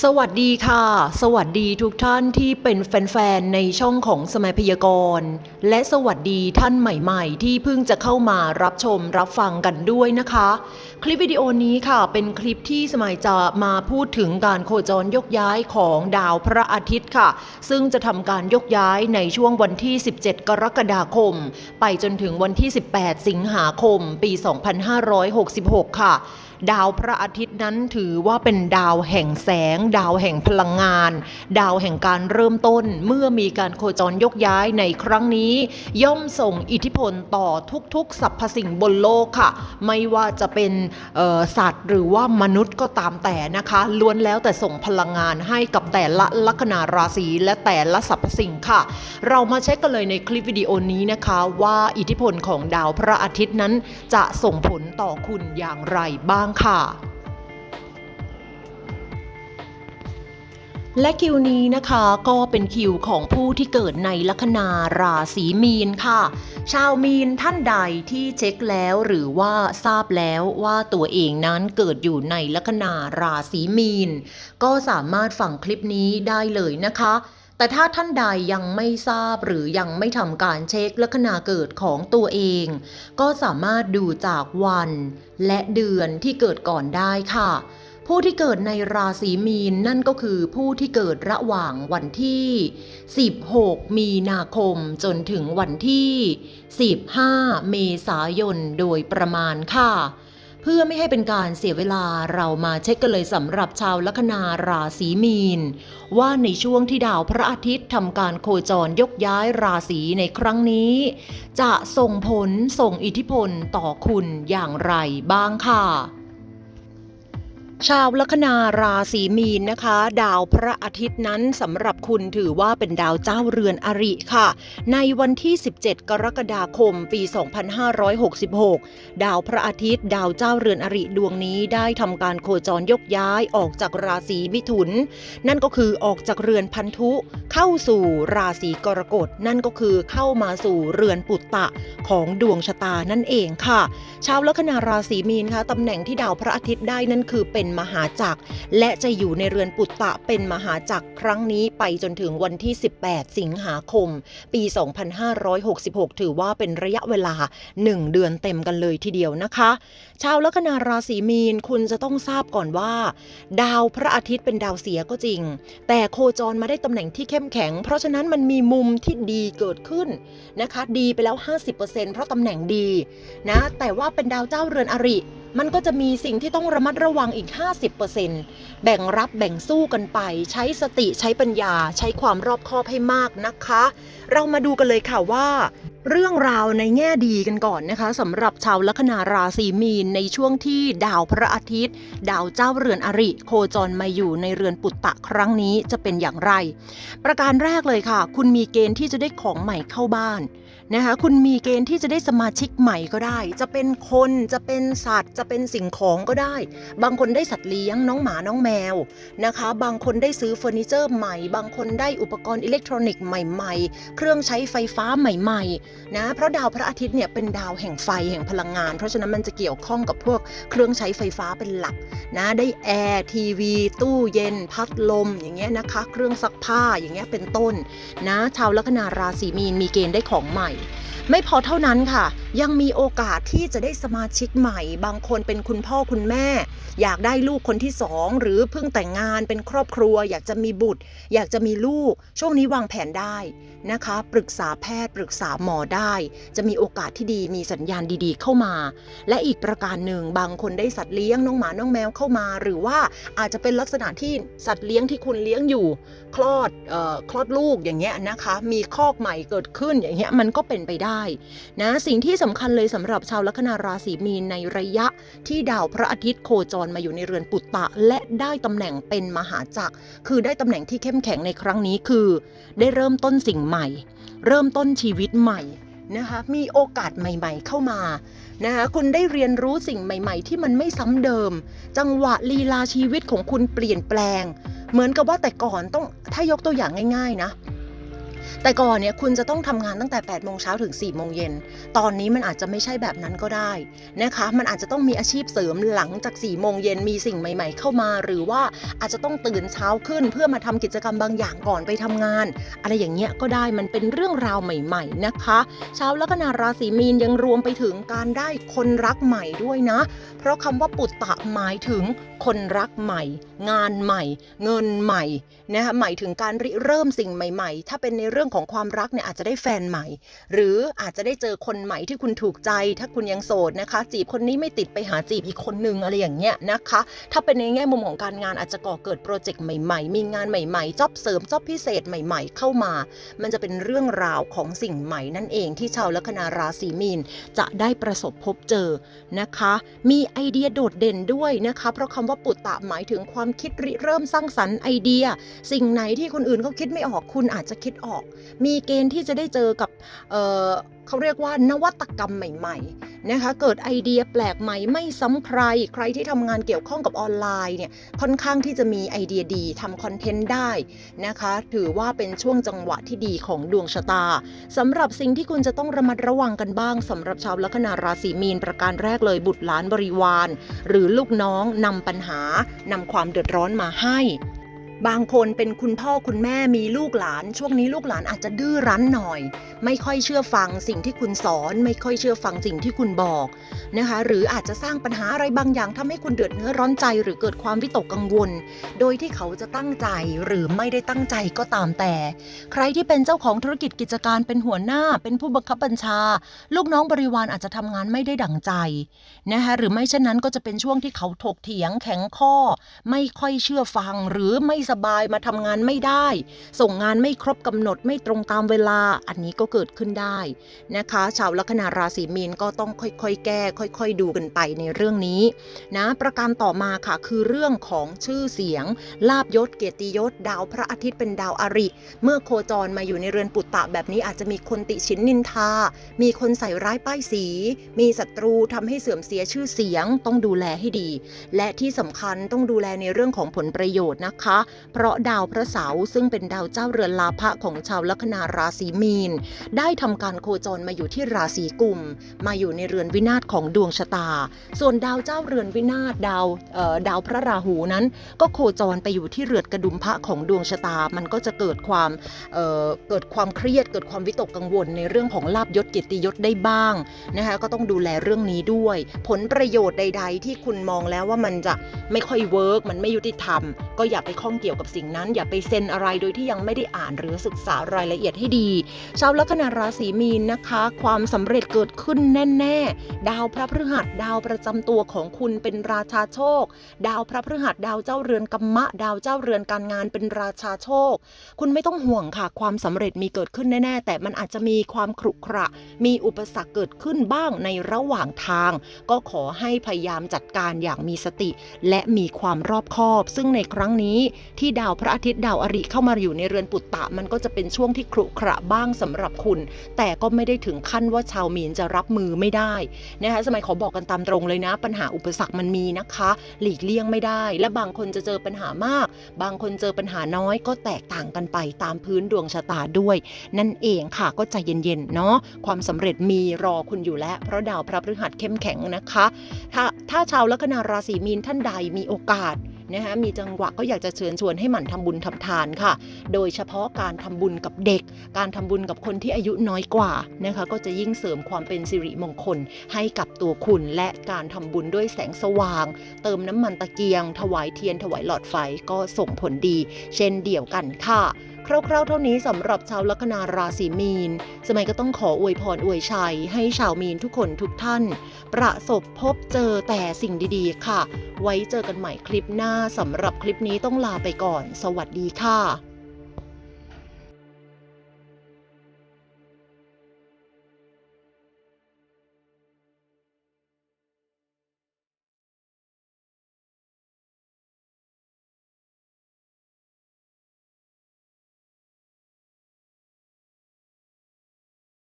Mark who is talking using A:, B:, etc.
A: สวัสดีค่ะ สวัสดีทุกท่านที่เป็นแฟนๆ ในช่องของสมัยพยากรณ์ และสวัสดีท่านใหม่ๆ ที่เพิ่งจะเข้ามารับชมรับฟังกันด้วยนะคะ คลิปวิดีโอนี้ค่ะ เป็นคลิปที่สมัยจะมาพูดถึงการโคจรยกย้ายของดาวพระอาทิตย์ค่ะ ซึ่งจะทำการยกย้ายในช่วงวันที่ 17 กรกฎาคม ไปจนถึงวันที่ 18 สิงหาคม ปี 2566 ค่ะ ดาวพระอาทิตย์นั้นถือว่าเป็นดาวแห่งแสง ดาวแห่งพลังงาน ดาวแห่งการเริ่มต้น เมื่อมีการโคจรยกย้ายในครั้งนี้ ย่อมส่งอิทธิพลต่อทุกๆสรรพสิ่งบนโลกค่ะ ไม่ว่าจะเป็นสัตว์หรือว่ามนุษย์ก็ตามแต่นะคะ ล้วนแล้วแต่ส่งพลังงานให้กับแต่ละลัคนาราศีและแต่ละสรรพสิ่งค่ะ เรามาเช็คกันเลยในคลิปวิดีโอนี้นะคะว่าอิทธิพลของดาวพระอาทิตย์นั้นจะส่งผลต่อคุณอย่างไรบ้างค่ะ และคิวนี้นะคะก็เป็นคิวของผู้ที่เกิดในลัคนาราศีมีนค่ะ ชาวมีนท่านใดที่เช็คแล้วหรือว่าทราบแล้วว่าตัวเองนั้นเกิดอยู่ในลัคนาราศีมีน ก็สามารถฟังคลิปนี้ได้เลยนะคะ แต่ถ้าท่านใดยังไม่ทราบหรือยังไม่ทำการเช็คลัคนาเกิดของตัวเอง ก็สามารถดูจากวันและเดือนที่เกิดก่อนได้ค่ะ ผู้ที่เกิดในราศีมีนนั่นก็คือผู้ที่เกิดระหว่างวันที่ 16 มีนาคมจนถึงวันที่ 15 เมษายนโดยประมาณค่ะ เพื่อไม่ให้เป็นการเสียเวลาเรามาเช็คกันเลยสำหรับชาวลัคนาราศีมีน ว่าในช่วงที่ดาวพระอาทิตย์ทำการโคจรยกย้ายราศีในครั้งนี้ จะส่งผลส่งอิทธิพลต่อคุณอย่างไรบ้างค่ะ ชาวลัคนาราศีมีนนะคะ ดาวพระอาทิตย์นั้นสำหรับคุณถือว่าเป็นดาวเจ้าเรือนอริค่ะ ในวันที่ 17 กรกฎาคม ปี 2566 ดาวพระอาทิตย์ ดาวเจ้าเรือนอริดวงนี้ได้ทำการโคจรยกย้ายออกจากราศีมิถุน นั่นก็คือออกจากเรือนพันธุ เข้าสู่ราศีกรกฎนั่นก็คือเข้ามาสู่เรือนปุตตะของดวงชะตานั่นเองค่ะ ชาวลัคนาราศีมีนคะตำแหน่งที่ดาวพระอาทิตย์ได้นั่นคือเป็นมหาจักร และจะอยู่ในเรือนปุตตะเป็นมหาจักรครั้งนี้ไปจนถึงวันที่ 18 สิงหาคม ปี 2566 ถือว่าเป็นระยะเวลา 1 เดือนเต็มกันเลยทีเดียวนะคะ ชาวลัคนาราศีมีนคุณจะต้องทราบก่อนว่า ดาวพระอาทิตย์เป็นดาวเสียก็จริง แต่โคจรมาได้ตำแหน่งที่เข้มแข็ง เพราะฉะนั้นมันมีมุมที่ดีเกิดขึ้นนะคะ ดีไปแล้ว 50%เพราะตำแหน่งดีนะแต่ว่าเป็นดาวเจ้าเรือนอริ มันก็จะมีสิ่งที่ต้องระมัดระวังอีก 50%แบ่งรับแบ่งสู้กันไป ใช้สติใช้ปัญญา ใช้ความรอบคอบให้มากนะคะ เรามาดูกันเลยค่ะว่า เรื่องราวในแง่ดีกันก่อนนะคะสำหรับชาวลัคนาราศีมีนในช่วงที่ดาวพระอาทิตย์ ดาวเจ้าเรือนอริ โคจรมาอยู่ในเรือนปุตตะครั้งนี้จะเป็นอย่างไร ประการแรกเลยค่ะ คุณมีเกณฑ์ที่จะได้ของใหม่เข้าบ้าน นะคะ คุณมีเกณฑ์ที่จะได้สมาชิกใหม่ก็ได้ จะเป็นคนจะเป็นสัตว์ จะเป็นสิ่งของก็ได้ บางคนได้สัตว์เลี้ยงน้องหมาน้องแมวนะคะ บางคนได้ซื้อเฟอร์นิเจอร์ใหม่ บางคนได้อุปกรณ์อิเล็กทรอนิกส์ใหม่ๆ เครื่องใช้ไฟฟ้าใหม่ๆนะเพราะดาวพระอาทิตย์เนี่ยเป็นดาวแห่งไฟแห่งพลังงาน เพราะฉะนั้นมันจะเกี่ยวข้องกับพวกเครื่องใช้ไฟฟ้าเป็นหลักนะได้แอร์ทีวี ตู้เย็น พัดลมอย่างเงี้ยนะคะ เครื่องซักผ้าอย่างเงี้ยเป็นต้นนะชาวลัคนาราศีมีนมีเกณฑ์ได้ของใหม่ไม่พอเท่านั้นค่ะ ยังมีโอกาสที่จะได้สมาชิกใหม่ บางคนเป็นคุณพ่อคุณแม่ อยากได้ลูกคนที่สองหรือเพิ่งแต่งงานเป็นครอบครัว อยากจะมีบุตร อยากจะมีลูก ช่วงนี้วางแผนได้นะคะ ปรึกษาแพทย์ปรึกษาหมอได้ จะมีโอกาสที่ดีมีสัญญาณดีๆ เข้ามา และอีกประการหนึ่งบางคนได้สัตว์เลี้ยงน้องหมาน้องแมวเข้ามา หรือว่าอาจจะเป็นลักษณะที่สัตว์เลี้ยงที่คุณเลี้ยงอยู่ คลอดเอ่อคลอดลูกอย่างเงี้ยนะคะ มีคอกใหม่เกิดขึ้นอย่างเงี้ยมันก็เป็นไปได้นะสิ่งที่สำคัญเลยสำหรับชาวลัคนาราศีมีนในระยะที่ดาวพระอาทิตย์โคจรมาอยู่ในเรือนปุตตะ และได้ตำแหน่งเป็นมหาจักร คือได้ตำแหน่งที่เข้มแข็งในครั้งนี้คือ ได้เริ่มต้นสิ่งใหม่ เริ่มต้นชีวิตใหม่นะคะมีโอกาสใหม่ๆเข้ามานะคะคุณได้เรียนรู้สิ่งใหม่ๆ ที่มันไม่ซ้ำเดิม จังหวะลีลาชีวิตของคุณเปลี่ยนแปลง เหมือนกับว่าแต่ก่อนต้องถ้ายกตัวอย่างง่าย ๆ นะ แต่ก่อนเนี่ยคุณจะต้องทำงานตั้งแต่8โมงเช้าถึง4โมงเย็น ตอนนี้มันอาจจะไม่ใช่แบบนั้นก็ได้นะคะ มันอาจจะต้องมีอาชีพเสริมหลังจาก4โมงเย็นมีสิ่งใหม่ ๆ เข้ามา หรือว่าอาจจะต้องตื่นเช้าขึ้น เพื่อมาทำกิจกรรมบางอย่างก่อนไปทำงาน อะไรอย่างเงี้ยก็ได้มันเป็นเรื่องราวใหม่ ๆนะคะ เช้าวลัคนาราศีมีนยังรวมไปถึงการได้คนรักใหม่ด้วยนะ เพราะคำว่าปุตตะหมายถึงคนรักใหม่ งานใหม่ เงินใหม่นะคะหมายถึงการริเริ่มสิ่งใหม่ ๆ ถ้าเป็นในเรื่องของความรักเนี่ยอาจจะได้แฟนใหม่ หรืออาจจะได้เจอคนใหม่ที่คุณถูกใจ ถ้าคุณยังโสดนะคะ จีบคนนี้ไม่ติดไปหาจีบอีกคนนึงอะไรอย่างเงี้ยนะคะ ถ้าเป็นในแง่มุมของการงานอาจจะก่อเกิดโปรเจกต์ใหม่ๆ มีงานใหม่ๆจ็อบเสริมจ็อบพิเศษใหม่ ๆ เข้ามา มันจะเป็นเรื่องราวของสิ่งใหม่นั่นเองที่ชาวลัคนาราศีมีนจะได้ประสบพบเจอนะคะ มีไอเดียโดดเด่นด้วยนะคะ เพราะคำว่าปุตตะหมายถึงความคิดริเริ่มสร้างสรรค์ไอเดีย สิ่งไหนที่คนอื่นเขาคิดไม่ออกคุณอาจจะคิดออกมีเกณฑ์ที่จะได้เจอกับเเขาเรียกว่านวัตกรรมใหม่ๆนะคะเกิดไอเดียแปลกใหม่ไม่ซ้ำใคร ใครที่ทำงานเกี่ยวข้องกับออนไลน์เนี่ยค่อนข้างที่จะมีไอเดียดีทำคอนเทนต์ได้นะคะ ถือว่าเป็นช่วงจังหวะที่ดีของดวงชะตาสำหรับสิ่งที่คุณจะต้องระมัดระวังกันบ้างสำหรับชาวลัคนาราศีมีนประการแรกเลยบุตรหลานบริวาร หรือลูกน้องนำปัญหานำความเดือดร้อนมาให้ บางคนเป็นคุณพ่อคุณแม่มีลูกหลาน ช่วงนี้ลูกหลานอาจจะดื้อรั้นหน่อย ไม่ค่อยเชื่อฟังสิ่งที่คุณสอน ไม่ค่อยเชื่อฟังสิ่งที่คุณบอกนะคะ หรืออาจจะสร้างปัญหาอะไรบางอย่างทำให้คุณเดือดเนื้อร้อนใจ หรือเกิดความวิตกกังวล โดยที่เขาจะตั้งใจหรือไม่ได้ตั้งใจก็ตามแต่ ใครที่เป็นเจ้าของธุรกิจกิจการเป็นหัวหน้า เป็นผู้บังคับบัญชา ลูกน้องบริวารอาจจะทำงานไม่ได้ดั่งใจนะคะหรือไม่เช่นนั้นก็จะเป็นช่วงที่เขาถกเถียงแข็งข้อ ไม่ค่อยเชื่อฟังหรือไม่สบายมาทำงานไม่ได้ ส่งงานไม่ครบกำหนดไม่ตรงตามเวลาอันนี้ก็เกิดขึ้นได้นะคะ ชาวลัคนาราศีมีนก็ต้องค่อยๆ แก้ ค่อย ๆ ดูกันไปในเรื่องนี้นะประการต่อมาค่ะคือเรื่องของชื่อเสียง ลาบยศเกียรติยศ ดาวพระอาทิตย์เป็นดาวอริ เมื่อโคจรมาอยู่ในเรือนปุตตะแบบนี้อาจจะมีคนติชินนินทา มีคนใส่ร้ายป้ายสี มีศัตรูทำให้เสื่อมเสียชื่อเสียง ต้องดูแลให้ดี และที่สำคัญต้องดูแลในเรื่องของผลประโยชน์นะคะเพราะดาวพระเสาร์ซึ่งเป็นดาวเจ้าเรือนลาภะของชาวลัคนาราศีมีน ได้ทำการโคจรมาอยู่ที่ราศีกุม มาอยู่ในเรือนวินาศของดวงชะตา ส่วนดาวเจ้าเรือนวินาศดาวดาวพระราหูนั้น ก็โคจรไปอยู่ที่เรือนกระดุมพระของดวงชะตา มันก็จะเกิดความเเกิดความเครียดเกิดความวิตกกังวลในเรื่องของลาบยศเกียรติยศได้บ้างนะคะก็ต้องดูแลเรื่องนี้ด้วย ผลประโยชน์ใด ๆ ที่คุณมองแล้วว่ามันจะไม่ค่อยเวิร์กมันไม่ยุติธรรม ก็อย่าไปข้องเกี่ยวกับสิ่งนั้น อย่าไปเซ็นอะไรโดยที่ยังไม่ได้อ่านหรือศึกษารายละเอียดให้ดี ชาวลัคนาราศีมีนนะคะ ความสำเร็จเกิดขึ้นแน่ ๆ ดาวพระพฤหัสดาวประจำตัวของคุณเป็นราชาโชค ดาวพระพฤหัสดาวเจ้าเรือนกัมมะ ดาวเจ้าเรือนการงานเป็นราชาโชค คุณไม่ต้องห่วงค่ะ ความสำเร็จมีเกิดขึ้นแน่ ๆ แต่มันอาจจะมีความขรุขระ มีอุปสรรคเกิดขึ้นบ้างในระหว่างทาง ก็ขอให้พยายามจัดการอย่างมีสติ และมีความรอบคอบ ซึ่งในครั้งนี้ที่ดาวพระอาทิตย์ดาวอริเข้ามาอยู่ในเรือนปุตตะมันก็จะเป็นช่วงที่ขรุขระบ้างสำหรับคุณ แต่ก็ไม่ได้ถึงขั้นว่าชาวมีนจะรับมือไม่ได้นะคะสมัยขอบอกกันตามตรงเลยนะ ปัญหาอุปสรรคมันมีนะคะ หลีกเลี่ยงไม่ได้ และบางคนจะเจอปัญหามาก บางคนเจอปัญหาน้อยก็แตกต่างกันไปตามพื้นดวงชะตาด้วย นั่นเองค่ะก็ใจเย็นๆเนาะความสำเร็จมีรอคุณอยู่แล้ว เพราะดาวพระพฤหัสเข้มแข็งนะคะ ถ้าถ้าชาวลัคนาราศีมีนท่านใดมีโอกาส นะคะมีจังหวะก็อยากจะเชิญชวนให้หมั่นทำบุญทำทานค่ะ โดยเฉพาะการทำบุญกับเด็ก การทำบุญกับคนที่อายุน้อยกว่านะคะก็จะยิ่งเสริมความเป็นสิริมงคลให้กับตัวคุณและการทำบุญด้วยแสงสว่าง เติมน้ำมันตะเกียง ถวายเทียนถวายหลอดไฟก็ส่งผลดี เช่นเดียวกันค่ะ คร่าวๆเท่านี้สำหรับชาวลัคนาราศีมีน สมัยก็ต้องขออวยพรอวยชัย ให้ชาวมีนทุกคนทุกท่าน ประสบพบเจอแต่สิ่งดีๆ ค่ะ ไว้เจอกันใหม่คลิปหน้าสำหรับคลิปนี้ต้องลาไปก่อน สวัสดีค่ะ